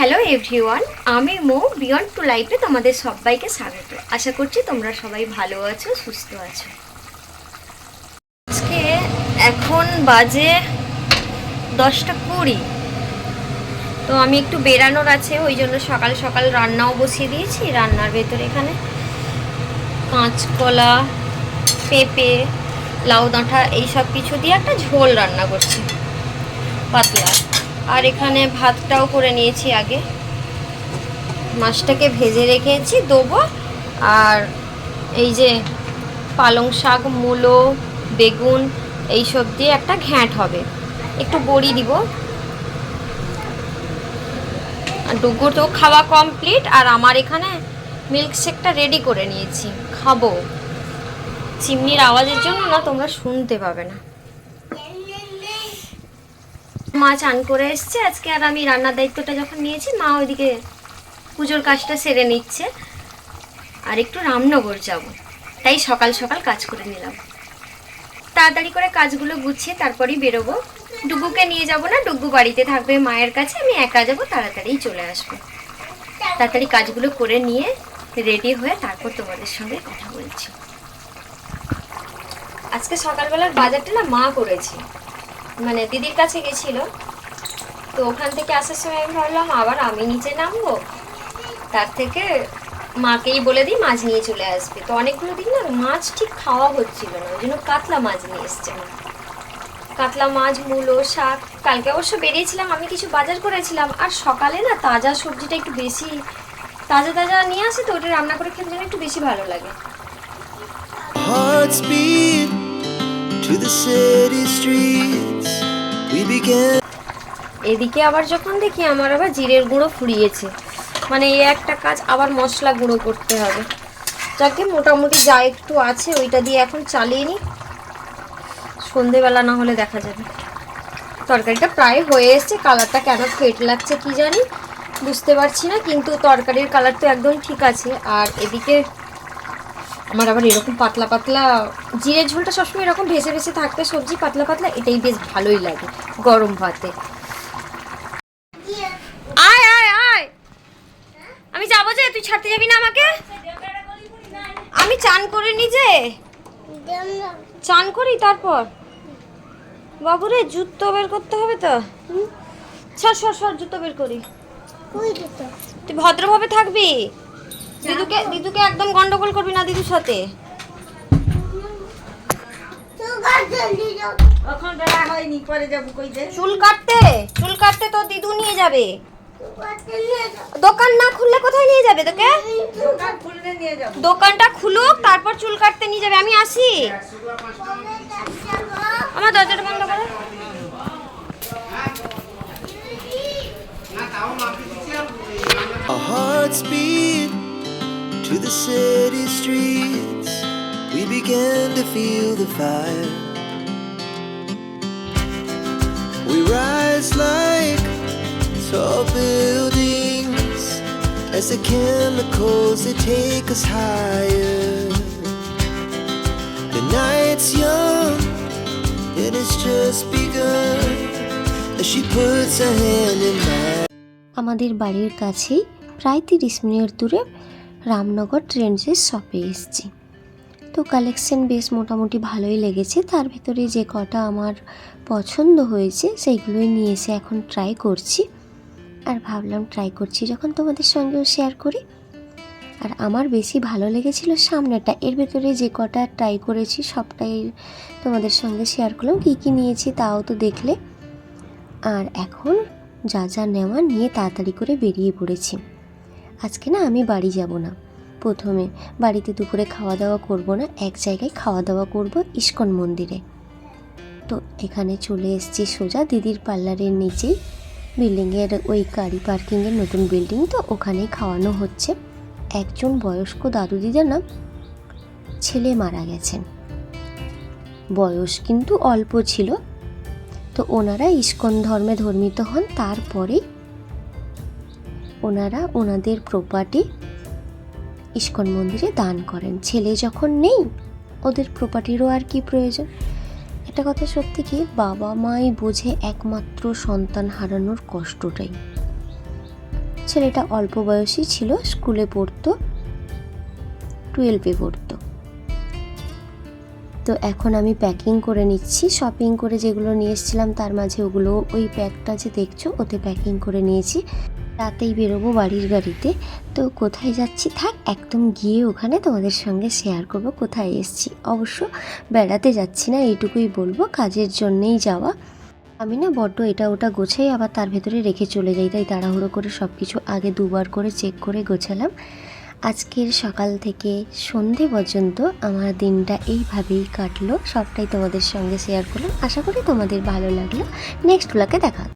Hello everyone, আমি মো beyond two লাইফে তোমাদের সবাইকে স্বাগত। আশা করছি তোমরা সবাই ভালো আছো, সুস্থ আছো। আজকে এখন বাজে দশটা কুড়ি। তো আমি একটু বেরানোর আছে, ওই জন্য সকাল সকাল রান্নাও বসিয়ে দিয়েছি, রান্নার ভেতরে এখানে কাঁচকলা, পেঁপে, লাউ ডাঁটা এই সব কিছু দিয়ে একটা ঝোল রান্না করছি। পাতলা। আর এখানে ভাতটাও করে নিয়েছি আগে। মাছটাকে ভেজে রেখেছি, দেবো। আর এই যে পালং শাক, মূলো, বেগুন এই সব দিয়ে একটা ঘ্যাঁট হবে। একটু বড়ি দিব। আর ডুগুর তো খাওয়া কমপ্লিট আর আমার এখানে মিল্কশেকটা রেডি করে নিয়েছি। খাব। চিমনির আওয়াজের জন্য না তোমরা শুনতে পাবে না। মা চান করে এসছে। আজকে আর আমি রান্নার দায়িত্বটা যখন নিয়েছি, মা ওইদিকে পুজোর কাজটা সেরে নিচ্ছে। আর একটু রামনগর যাব। তাই সকাল সকাল কাজ করে নিলাম। তাড়াতাড়ি করে কাজগুলো গুছিয়ে তারপরেই বেরোবো। ডুগুকে নিয়ে যাব না ডুগু বাড়িতে থাকবে মায়ের কাছে। আমি একা যাব, তাড়াতাড়ি চলে আসব। তাড়াতাড়ি কাজগুলো করে নিয়ে রেডি হয়ে তারপর তোমাদের সঙ্গে কথা বলছি। আজকে সকালবেলার বাজারটা না মা করেছে। মানে দিদির কাছে গেছিল। তো ওখান থেকে আসার সময় আমি ভাবলাম, আবার আমি নিচে নামবো। তার থেকে মাকেই বলে দিই, মাছ নিয়ে চলে আসবে। তো অনেকগুলো দিন না, মাছ ঠিক খাওয়া হচ্ছিল না। ওই জন্য কাতলা মাছ নিয়ে এসছে মা কাতলা মাছ, মূলো, শাক। কালকে অবশ্য বেরিয়েছিলাম, আমি কিছু বাজার করেছিলাম। আর সকালে না তাজা সবজিটা একটু বেশি, তাজা তাজা নিয়ে আসে তো, ওটা রান্না করে খেতে যেন একটু বেশি ভালো লাগে। Hearts beat to the city streets. এদিকে আবার যখন দেখি আমার আবার জিরের গুঁড়ো ফুরিয়েছে। মানে এই একটা কাজ আবার মশলা গুঁড়ো করতে হবে। যাকে মোটামুটি যা একটু আছে ওইটা দিয়ে এখন চালিয়ে নিই। সন্ধেবেলা না হলে দেখা যাবে। তরকারিটা প্রায় হয়ে এসছে, কালারটা কেন ফেট লাগছে কি জানি বুঝতে পারছি না, কিন্তু তরকারির কালার তো একদম ঠিক আছে। আর এদিকে আমার আবার এরকম পাতলা পাতলা জিরের ঝোলটা সবসময় এরকম ভেসে ভেসে থাকতে সবজি পাতলা পাতলা এটাই বেশ ভালোই লাগে গরম ভাতে। আয় আয় আয়! আমি যাব যে তুই ছাড়তে যাবি না আমাকে? আমি চান করে নি যে। চান করি তারপর? বাবুরে জুতো বের করতে হবে তো? সর সর সর জুতো বের করি। তুই ভদ্রভাবে থাকবি? দিদুকে দিদুকে একদম গন্ডগোল করবি না দিদুর সাথে? এখন বেলা হয়নি পরে যাব কই যে চুল কাটতে? চুল কাটতে তো দিদু নিয়ে যাবে। দোকান না খুললে কোথায় নিয়ে যাবে তোকে? দোকান খুললে নিয়ে যাব। দোকানটা খুলুক তারপর চুল কাটতে নিয়ে যাবে। আমি আসি। আমার দরজাটা বন্ধ করো। Our hearts beat to the city streets. We began to feel the fire. We rise like tall buildings as the chemicals they take us higher. The night's young and it's just begun as she puts her hand in mine. আমাদের বাড়ির কাছেই প্রায় তিরিশ minute দূরে রামনগর ট্রেন্ডসের শপে এসেছি। তো collection বেশ মোটামুটি ভালোই লেগেছে। তার ভিতরে যে কটা আমার পছন্দ হয়েছে, সেইগুলোই নিয়ে এসে এখন ট্রাই করছি। আর ভাবলাম ট্রাই করছি যখন তোমাদের সঙ্গেও শেয়ার করি। আর আমার বেশি ভালো লেগেছিল সামনেটা এর ভেতরে যে কটা ট্রাই করেছি, সবটাই তোমাদের সঙ্গে শেয়ার করলাম। কী কী নিয়েছি তাও তো দেখলে। আর এখন যা যা নেওয়া নিয়ে তাড়াতাড়ি করে বেরিয়ে পড়েছি। আজকে না আমি বাড়ি যাব না। প্রথমে বাড়িতে দুপুরে খাওয়া দাওয়া করব না, এক জায়গায় খাওয়া দাওয়া করব ইস্কন মন্দিরে। তো এখানে চলে এসেছি সোজা দিদির পার্লারের নিচেই। বিল্ডিংয়ের ওই গাড়ি পার্কিংয়ের নতুন বিল্ডিং তো ওখানেই খাওয়ানো হচ্ছে। একজন বয়স্ক দাদু দিদা না ছেলে মারা গেছেন। বয়স কিন্তু অল্প ছিল। তো ওনারা ইস্কন ধর্মে ধর্মিত হন তারপরে ওনারা ওনাদের প্রপার্টি ইস্কন মন্দিরে দান করেন। ছেলে যখন নেই, ওদের প্রপার্টিরও আর কি প্রয়োজন? একটা কথা সত্যি কি, বাবা মাই বোঝে একমাত্র সন্তান হারানোর কষ্টটাই। ছেলেটা অল্প বয়সী ছিল, স্কুলে পড়তো টুয়েলভে পড়তো। তো এখন আমি প্যাকিং করে নিচ্ছি শপিং করে যেগুলো নিয়ে এসেছিলাম তার মাঝে ওগুলো, ওই প্যাকটা যে দেখছ, ওতে প্যাকিং করে নিয়েছি। রাতেই বেরোবো বাড়ির গাড়িতে। তো কোথায় যাচ্ছি? থাক, একদম গিয়ে ওখানে তোমাদের সঙ্গে শেয়ার করব কোথায় এসছি। অবশ্য বেড়াতে যাচ্ছি না, এইটুকুই বলব, কাজের জন্যেই যাওয়া। আমি না বড্ড এটা ওটা গোছাই আবার তার ভেতরে রেখে চলে যাই, তাই তাড়াহুড়ো করে সব কিছু আগে দুবার করে চেক করে গোছালাম। আজকের সকাল থেকে সন্ধে পর্যন্ত আমার দিনটা এইভাবেই কাটলো, সবটাই তোমাদের সঙ্গে শেয়ার করলাম। আশা করি তোমাদের ভালো লাগল। নেক্সট ব্লগে দেখা।